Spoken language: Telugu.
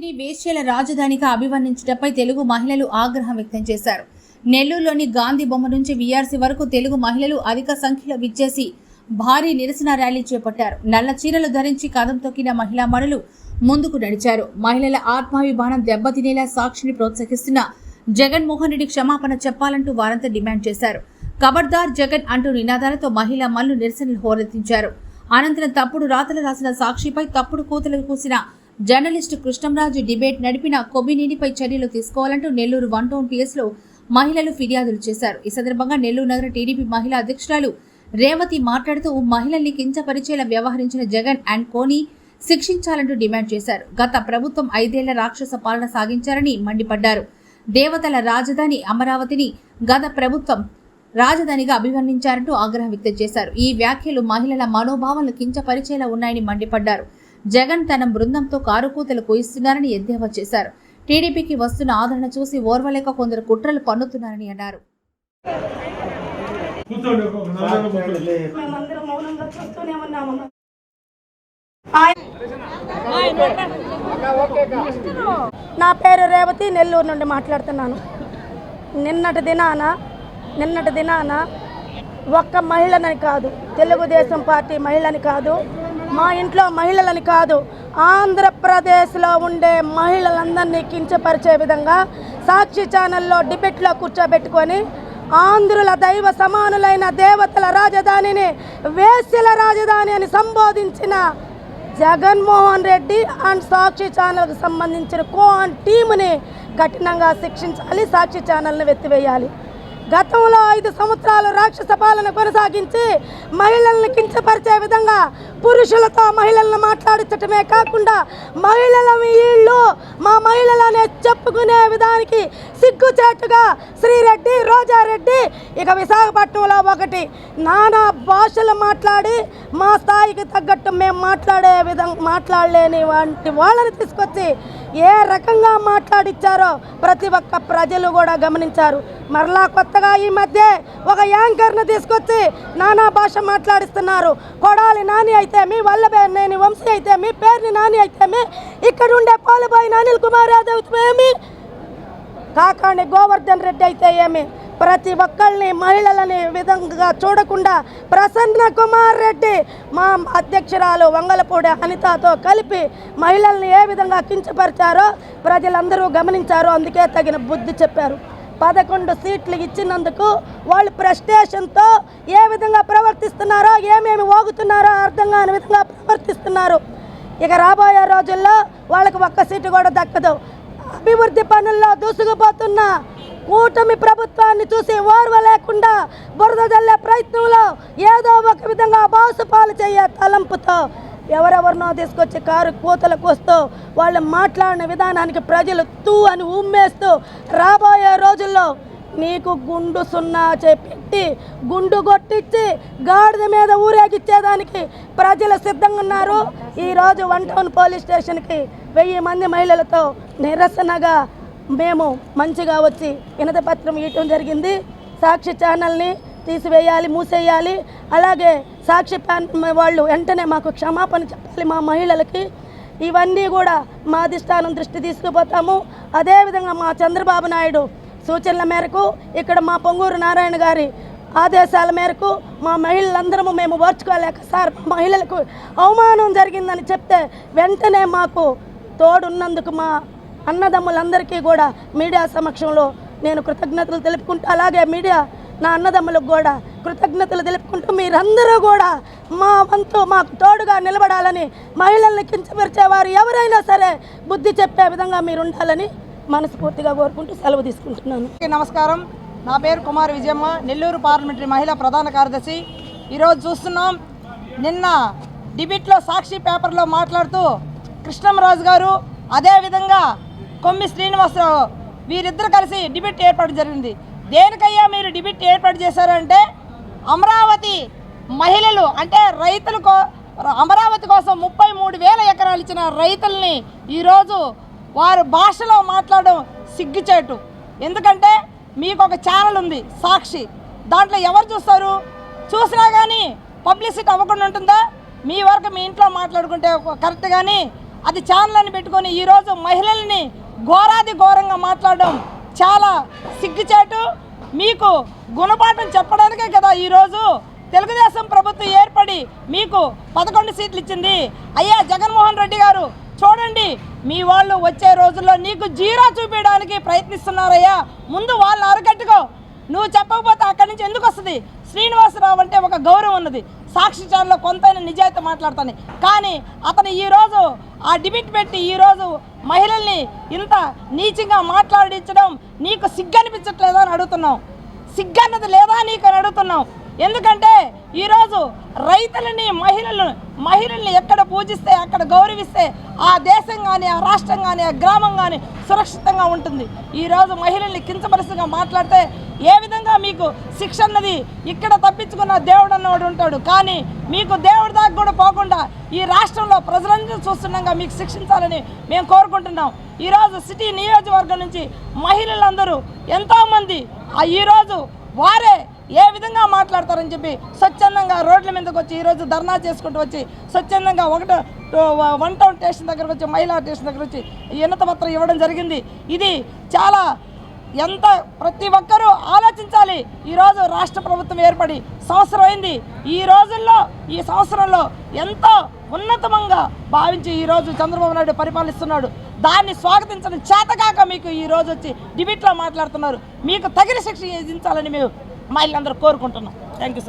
అమరావతిని వేశ్యల రాజధానిగా అభివర్ణించడంపై తెలుగు మహిళలు ఆగ్రహం వ్యక్తం చేశారు. నెల్లూరులోని గాంధీ బొమ్మ నుంచి వీఆర్సీ వరకు తెలుగు మహిళలు అధిక సంఖ్యలో విచ్చేసి భారీ నిరసన ర్యాలీ చేపట్టారు. నల్ల చీరలు ధరించి కదం తొక్కిన మహిళా మణులు ముందుకు నడిచారు. మహిళల ఆత్మాభిమానం దెబ్బతినేలా సాక్షిని ప్రోత్సహిస్తున్న జగన్మోహన్ రెడ్డి క్షమాపణ చెప్పాలంటూ వారంతా డిమాండ్ చేశారు. ఖబర్దార్ జగన్ అంటూ నినాదాలతో మహిళా మల్లు నిరసనలు హోరెత్తించారు. అనంతరం తప్పుడు రాతలు రాసిన సాక్షిపై తప్పుడు కూతలు కూసిన జర్నలిస్టు కృష్ణంరాజు డిబేట్ నడిపిన కొబ్బినేనిపై చర్యలు తీసుకోవాలంటూ నెల్లూరు వన్ టౌన్ పిఎస్లో మహిళలు ఫిర్యాదులు చేశారు. ఈ సందర్భంగా నెల్లూరు నగర టీడీపీ మహిళా అధ్యక్షురాలు రేవతి మాట్లాడుతూ మహిళల్ని కించపరిచేలా వ్యవహరించిన జగన్ అండ్ కోని శిక్షించాలంటూ డిమాండ్ చేశారు. గత ప్రభుత్వం ఐదేళ్ళ రాక్షస పాలన సాగించారని మండిపడ్డారు. దేవతల రాజధాని అమరావతిని గత ప్రభుత్వం రాజధానిగా అభివర్ణించారంటూ ఆగ్రహం వ్యక్తం చేశారు. ఈ వ్యాఖ్యలు మహిళల మనోభావాలను కించపరిచేలా ఉన్నాయని మండిపడ్డారు. జగన్ తన బృందంతో కారుకూతలు కోయిస్తున్నారని ఎద్దేవా చేశారు. టీడీపీకి వస్తున్న ఆదరణ చూసి ఓర్వలేక కొందరు కుట్రలు పన్నుతున్నారని అన్నారు. నా పేరు రేవతి నెల్లూరు నుండి మాట్లాడుతున్నాను. నిన్నటి దినాన నిన్నటి దినాన ఒక్క మహిళనని కాదు తెలుగుదేశం పార్టీ మహిళని కాదు మా ఇంట్లో మహిళలని కాదు ఆంధ్రప్రదేశ్లో ఉండే మహిళలందరినీ కించపరిచే విధంగా సాక్షి ఛానల్లో డిబేట్లో కూర్చోబెట్టుకొని ఆంధ్రుల దైవ సమానులైన దేవతల రాజధానిని వేశ్యల రాజధాని అని సంబోధించిన జగన్మోహన్ రెడ్డి అండ్ సాక్షి ఛానల్కు సంబంధించిన కో అండ్ టీముని కఠినంగా శిక్షించాలి సాక్షి ఛానల్ని వెత్తివేయాలి. గతంలో ఐదు సంవత్సరాలు రాక్షస పాలన కొనసాగించి మహిళల్ని కించపరిచే విధంగా పురుషులతో మహిళలను మాట్లాడించటమే కాకుండా మహిళల వీళ్ళు మా మహిళలనే చెప్పుకునే విధానికి సిగ్గుచేటుగా శ్రీరెడ్డి రోజారెడ్డి ఇక విశాఖపట్నంలో ఒకటి. నానా భాషలు మాట్లాడి మా స్థాయికి తగ్గట్టు మేము మాట్లాడే విధంగా మాట్లాడలేని వంటి వాళ్ళని తీసుకొచ్చి ఏ రకంగా మాట్లాడిచ్చారో ప్రతి ఒక్క ప్రజలు కూడా గమనించారు. మరలా కొత్తగా ఈ మధ్య ఒక యాంకర్ను తీసుకొచ్చి నానా భాష మాట్లాడిస్తున్నారు. కొడాలి నాని అయితే మీ వల్లభనేని వంశీ అయితే మీ పేరుని నాని అయితే మీ ఇక్కడ ఉండే పోలిపోయిన అనిల్ కుమార్ యాదవ్ ఏమి? కాకాణి గోవర్ధన్ రెడ్డి అయితే ఏమి? ప్రతి ఒక్కళ్ళని మహిళలని విధంగా చూడకుండా ప్రసన్న కుమార్ రెడ్డి మా అధ్యక్షురాలు వంగలపూడి అనితతో కలిపి మహిళల్ని ఏ విధంగా కించపరిచారో ప్రజలందరూ గమనించారో. అందుకే తగిన బుద్ధి చెప్పారు. పదకొండు సీట్లు ఇచ్చినందుకు వాళ్ళు ప్రెస్టేషన్తో ఏ విధంగా ప్రవర్తిస్తున్నారో ఏమేమి ఓగుతున్నారో అర్థం కాని విధంగా ప్రవర్తిస్తున్నారు. ఇక రాబోయే రోజుల్లో వాళ్ళకి ఒక్క సీటు కూడా దక్కదు. అభివృద్ధి పనుల్లో దూసుకుపోతున్న కూటమి ప్రభుత్వాన్ని చూసి ఓర్వ లేకుండా బురద జల్లే ప్రయత్నంలో ఏదో ఒక విధంగా బాసుపాలు చేయ తలంపుతో ఎవరెవరినో తీసుకొచ్చి కారు కూతలకు వస్తూ వాళ్ళు మాట్లాడిన విధానానికి ప్రజలు తూ అని ఉమ్మేస్తూ రాబోయే రోజుల్లో నీకు గుండు సున్నా చేపెట్టి గుండు కొట్టించి గాడిద మీద ఊరేగిచ్చేదానికి ప్రజలు సిద్ధంగా ఉన్నారు. ఈరోజు వన్ టౌన్ పోలీస్ స్టేషన్కి వెయ్యి మంది మహిళలతో నిరసనగా మేము మంచిగా వచ్చి వినతపత్రం ఇవ్వటం జరిగింది. సాక్షి ఛానల్ని తీసివేయాలి మూసేయాలి. అలాగే సాక్షి వాళ్ళు వెంటనే మాకు క్షమాపణ చెప్పాలి మా మహిళలకి. ఇవన్నీ కూడా మా అధిష్టానం దృష్టి తీసుకుపోతాము. అదేవిధంగా మా చంద్రబాబు నాయుడు సూచనల మేరకు ఇక్కడ మా పొంగూరు నారాయణ గారి ఆదేశాల మేరకు మా మహిళలందరము మేము ఓర్చుకోలేక సార్ మా మహిళలకు అవమానం జరిగిందని చెప్తే వెంటనే మాకు తోడున్నందుకు మా అన్నదమ్ములందరికీ కూడా మీడియా సమక్షంలో నేను కృతజ్ఞతలు తెలుపుకుంటూ. అలాగే మీడియా నా అన్నదమ్ములకు కూడా కృతజ్ఞతలు తెలుపుకుంటూ మీరందరూ కూడా మా వంతు మాకు తోడుగా నిలబడాలని మహిళల్ని కించపరిచేవారు ఎవరైనా సరే బుద్ధి చెప్పే విధంగా మీరు ఉండాలని మనస్ఫూర్తిగా కోరుకుంటూ సెలవు తీసుకుంటున్నాను. నమస్కారం. నా పేరు కుమార్ విజయమ్మ నెల్లూరు పార్లమెంటరీ మహిళా ప్రధాన కార్యదర్శి. ఈరోజు చూస్తున్నాం నిన్న డిబిట్లో సాక్షి పేపర్లో మాట్లాడుతూ కృష్ణంరాజు గారు అదేవిధంగా కొమ్మి శ్రీనివాసరావు వీరిద్దరు కలిసి డిబిట్ ఏర్పాటు జరిగింది. దేనికయ్యా మీరు డిబిట్ ఏర్పాటు చేశారంటే అమరావతి మహిళలు అంటే రైతుల కో అమరావతి కోసం ముప్పై మూడు వేల ఎకరాలు ఇచ్చిన రైతుల్ని ఈరోజు వారు భాషలో మాట్లాడడం సిగ్గుచేటు. ఎందుకంటే మీకు ఒక ఛానల్ ఉంది సాక్షి. దాంట్లో ఎవరు చూస్తారు? చూసినా కానీ పబ్లిసిటీ అవ్వకుండా ఉంటుందా? మీ వరకు మీ ఇంట్లో మాట్లాడుకుంటే కరెక్ట్ కానీ అది ఛానల్ అని పెట్టుకొని ఈరోజు మహిళల్ని ఘోరాది ఘోరంగా మాట్లాడడం చాలా సిగ్గుచేటు మీకు గుణపాఠం చెప్పడానికే కదా ఈరోజు తెలుగుదేశం ప్రభుత్వం ఏర్పడి మీకు పదకొండు సీట్లు ఇచ్చింది అయ్యా జగన్మోహన్ రెడ్డి గారు చూడండి మీ వాళ్ళు వచ్చే రోజుల్లో నీకు జీరో చూపించడానికి ప్రయత్నిస్తున్నారయ్యా. ముందు వాళ్ళని అరగట్టుకో నువ్వు చెప్పకపోతే అక్కడి నుంచి ఎందుకు వస్తుంది? శ్రీనివాసరావు అంటే ఒక గౌరవం ఉన్నది. సాక్షి ఛానల్లో కొంతైనా నిజాయితీ మాట్లాడతాను. కానీ అతను ఈరోజు ఆ డిబిట్ పెట్టి ఈరోజు మహిళల్ని ఇంత నీచంగా మాట్లాడించడం నీకు సిగ్గనిపించట్లేదా అని అడుగుతున్నాం సిగ్గన్నది లేదా నీకు అని అడుగుతున్నాం ఎందుకంటే ఈరోజు రైతులని మహిళలను మహిళల్ని ఎక్కడ పూజిస్తే అక్కడ గౌరవిస్తే ఆ దేశం కానీ ఆ రాష్ట్రం కానీ ఆ గ్రామం కానీ సురక్షితంగా ఉంటుంది. ఈరోజు మహిళల్ని కించపరిసిగా మాట్లాడితే ఏ విధంగా మీకు శిక్ష అన్నది ఇక్కడ తప్పించుకున్న దేవుడు అన్నవాడు ఉంటాడు. కానీ మీకు దేవుడి దాకా కూడా పోకుండా ఈ రాష్ట్రంలో ప్రజలందరూ చూస్తుండగా మీకు శిక్షించాలని మేము కోరుకుంటున్నాం. ఈరోజు సిటీ నియోజకవర్గం నుంచి మహిళలందరూ ఎంతోమంది ఈరోజు వారే ఏ విధంగా మాట్లాడతారని చెప్పి స్వచ్ఛందంగా రోడ్ల మీదకి వచ్చి ఈరోజు ధర్నా చేసుకుంటూ వచ్చి స్వచ్ఛందంగా ఒకటో వన్ టౌన్ స్టేషన్ దగ్గర వచ్చి మహిళా స్టేషన్ దగ్గర వచ్చి ఉన్నత పత్రం ఇవ్వడం జరిగింది. ఇది చాలా ఎంత ప్రతి ఒక్కరూ ఆలోచించాలి. ఈరోజు రాష్ట్ర ప్రభుత్వం ఏర్పడి సంవత్సరం అయింది. ఈ రోజుల్లో ఈ సంవత్సరంలో ఎంతో ఉన్నతమంగా భావించి ఈరోజు చంద్రబాబు నాయుడు పరిపాలిస్తున్నాడు. దాన్ని స్వాగతించడం చేతకాక మీకు ఈ రోజు వచ్చి డిబేట్లో మాట్లాడుతున్నారు. మీకు తగిన శిక్ష విధించాలని మేము మహిళలందరూ కోరుకుంటున్నాం. Thank you sir.